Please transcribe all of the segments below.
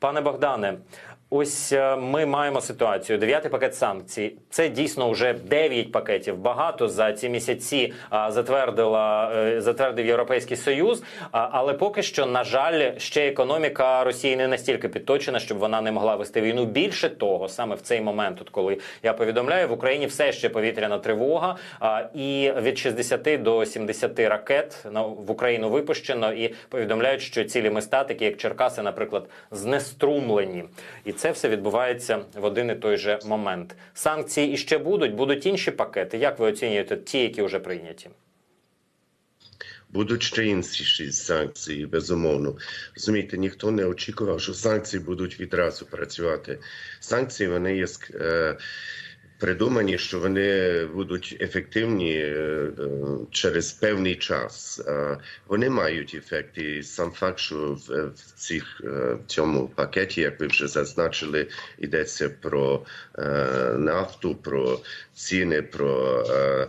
Пане Богдане, ось е, ми маємо ситуацію. Дев'ятий пакет санкцій. Це дійсно вже дев'ять пакетів. Багато за ці місяці затвердила е, затвердив Європейський Союз. Але поки що, на жаль, ще економіка Росії не настільки підточена, щоб вона не могла вести війну. Більше того, саме в цей момент, от коли я повідомляю, в Україні все ще повітряна тривога, і від 60 до 70 ракет в Україну випущено, і повідомляють, що цілі міста, такі як Черкаси, наприклад, знеструмлені, і це все відбувається в один і той же момент. Санкції іще будуть, будуть інші пакети. Як ви оцінюєте ті, які вже прийняті? Будуть ще інші санкції, безумовно. Розумієте, ніхто не очікував, що санкції будуть відразу працювати. Санкції вони є е, придумані, що вони будуть ефективні е, е, через певний час. Е, вони мають ефект. І сам факт, що в, в цих е, цьому пакеті, як ви вже зазначили, йдеться про е, нафту, про ціни, про е,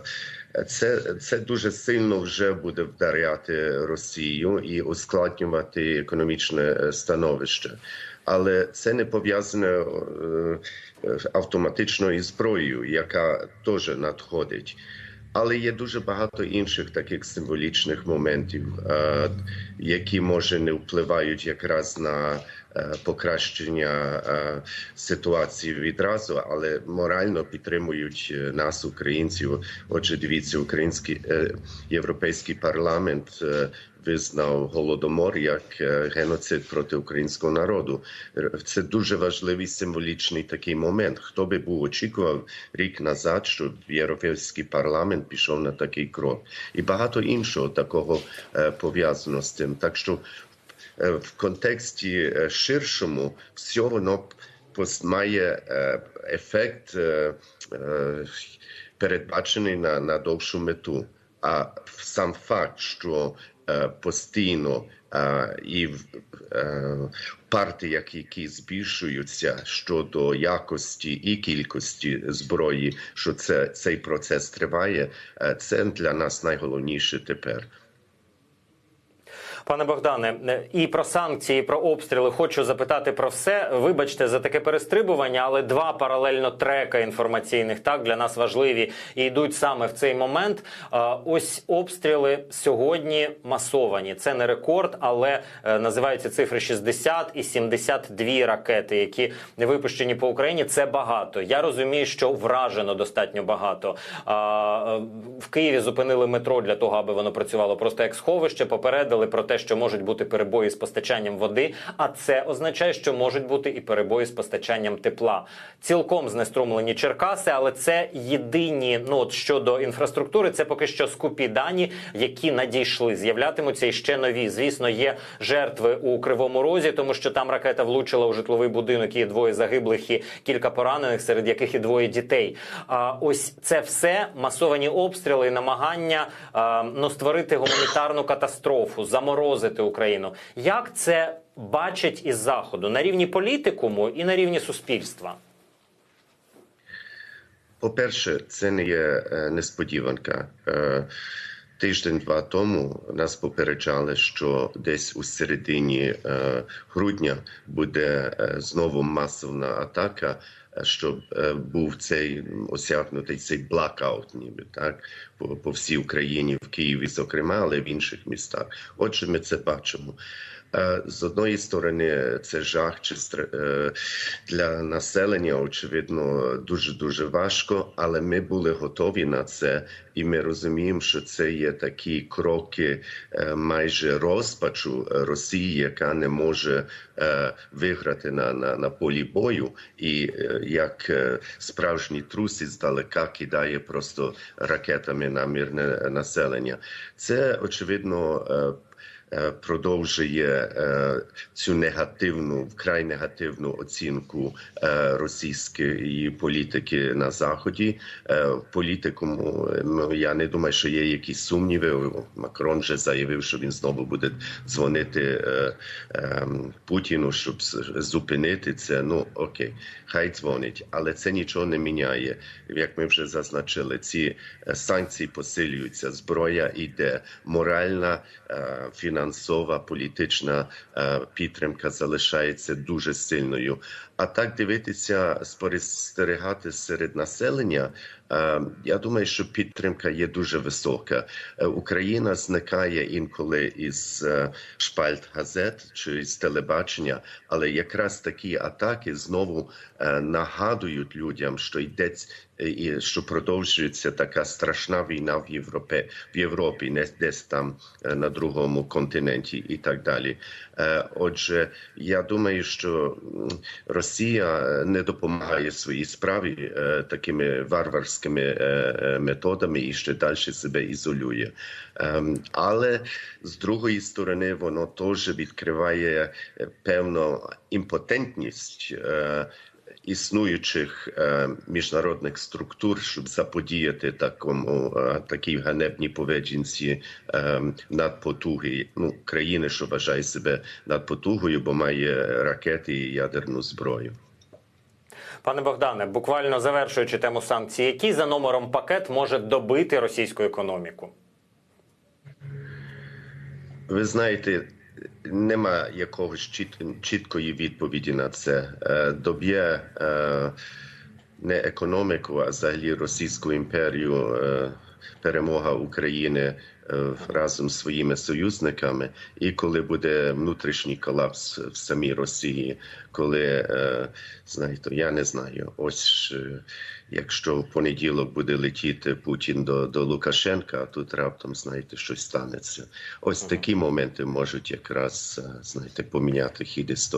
це, це дуже сильно вже буде вдаряти Росію і ускладнювати економічне е, становище. Але це не пов'язане е, е, автоматично зброєю, яка теж надходить. Але є дуже багато інших таких символічних моментів, е, які може не впливають якраз на покращення ситуації відразу, але морально підтримують нас, українців. Отже, дивіться, український європейський парламент визнав голодомор як е, геноцид проти українського народу. Це дуже важливий символічний такий момент. Хто би був очікував рік назад, що європейський парламент пішов на такий крок, і багато іншого такого е, пов'язано з тим. Так що е, в контексті ширшому все воно має е, ефект передбачений на, на довшу мету. А сам факт, що постійно е, і в- е, партії, які, збільшуються щодо якості і кількості зброї, що це цей процес триває, е, це для нас найголовніше тепер. Пане Богдане, е, і про санкції, і про обстріли хочу запитати про все. Вибачте за таке перестрибування, але два паралельно трека інформаційних так для нас важливі і йдуть саме в цей момент. Ось обстріли сьогодні масовані. Це не рекорд, але е, називаються цифри 60 і 72 ракети, які випущені по Україні. Це багато. Я розумію, що вражено достатньо багато. Е, В Києві зупинили метро для того, аби воно працювало просто як сховище. Попередили про те, що можуть бути перебої з постачанням води. А це означає, що можуть бути і перебої з постачанням тепла. Цілком знеструмлені Черкаси, але це єдині ну от щодо інфраструктури. Це поки що скупі дані, які надійшли. З'являтимуться і ще нові. Звісно, є жертви у кривому розі, тому що там ракета влучила у житловий будинок. і двоє загиблих і кілька поранених, серед яких і двоє дітей. А ось це все масовані обстріли намагання а, ну, створити гуманітарну катастрофу, заморозити Україну. Як це бачать із заходу на рівні політикуму і на рівні суспільства? По-перше, це не є е, несподіванка. Тиждень-два тому нас попереджали, що десь у середині е, грудня буде е, знову масовна атака, е, щоб був цей осягнутий цей блакаут, ніби так по, по всій Україні, в Києві, зокрема, але в інших містах. Отже, ми це бачимо. З одної сторони, це жах чи е, для населення, очевидно, дуже дуже важко, але ми були готові на це, і ми розуміємо, що це є такі кроки е, майже розпачу Росії, яка не може е, виграти на, на, на полі бою, і як е, справжній трус здалека кидає просто ракетами на мирне населення. Це очевидно. Е, продовжує е, цю негативну, вкрай негативну оцінку е, російської політики на заході. Е, ну, я не думаю, що є якісь сумніви. Макрон вже заявив, що він знову буде дзвонити Путіну, щоб зупинити це. Ну окей, хай дзвонить, але це нічого не міняє. Як ми вже зазначили, ці санкції посилюються, зброя йде, моральна, фінансова фінансова політична е, підтримка залишається дуже сильною. А так дивитися, спостерігати серед населення. е, Я думаю, що підтримка є дуже висока. Е, Україна зникає інколи із шпальт газет чи з телебачення, але якраз такі атаки знову нагадують людям, що йдеться і що продовжується така страшна війна в Європі, в Європі, не десь там на другому континенті, і так далі. Е, Отже, я думаю, що Росія е, не допомагає своїй справі е, такими варварськими методами і ще далі себе ізолює. Ем, Але з другої сторони, воно теж відкриває певну імпотентність. Існуючих е, міжнародних структур, щоб заподіяти такому е, такій ганебній поведінці е, надпотуги ну країни, що вважає себе надпотугою, бо має ракети і ядерну зброю. Пане Богдане, буквально завершуючи тему санкцій, який за номером пакет може добити російську економіку? Ви знаєте, нема якогось чіт, чіткої відповіді на це. Е, Доб'є е, економіку, а взагалі Російську імперію е, перемога України е, разом з своїми союзниками. І коли буде внутрішній колапс в самій Росії, коли е, знаєте, я не знаю, ось. Якщо в понеділок буде летіти Путін до, до Лукашенка, а тут раптом знаєте, щось станеться. Ось такі моменти можуть якраз знаєте поміняти хід історії.